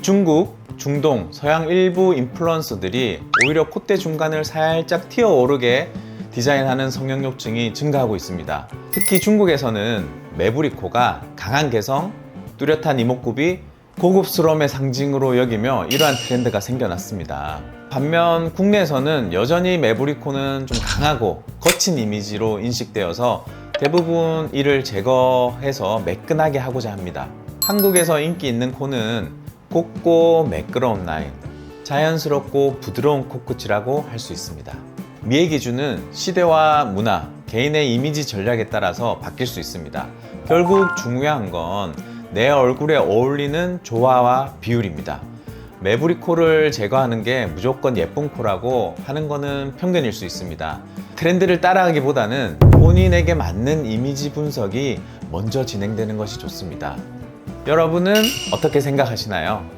중국, 중동, 서양 일부 인플루언서들이 오히려 콧대 중간을 살짝 튀어 오르게 디자인하는 성형욕증이 증가하고 있습니다. 특히 중국에서는 매부리 코가 강한 개성, 뚜렷한 이목구비, 고급스러움의 상징으로 여기며 이러한 트렌드가 생겨났습니다. 반면 국내에서는 여전히 매부리 코는 좀 강하고 거친 이미지로 인식되어서 대부분 이를 제거해서 매끈하게 하고자 합니다. 한국에서 인기 있는 코는 곱고 매끄러운 라인, 자연스럽고 부드러운 코끝이라고 할 수 있습니다. 미의 기준은 시대와 문화, 개인의 이미지 전략에 따라서 바뀔 수 있습니다. 결국 중요한 건 내 얼굴에 어울리는 조화와 비율입니다. 매부리 코를 제거하는 게 무조건 예쁜 코라고 하는 거는 편견일 수 있습니다. 트렌드를 따라하기보다는 본인에게 맞는 이미지 분석이 먼저 진행되는 것이 좋습니다. 여러분은 어떻게 생각하시나요?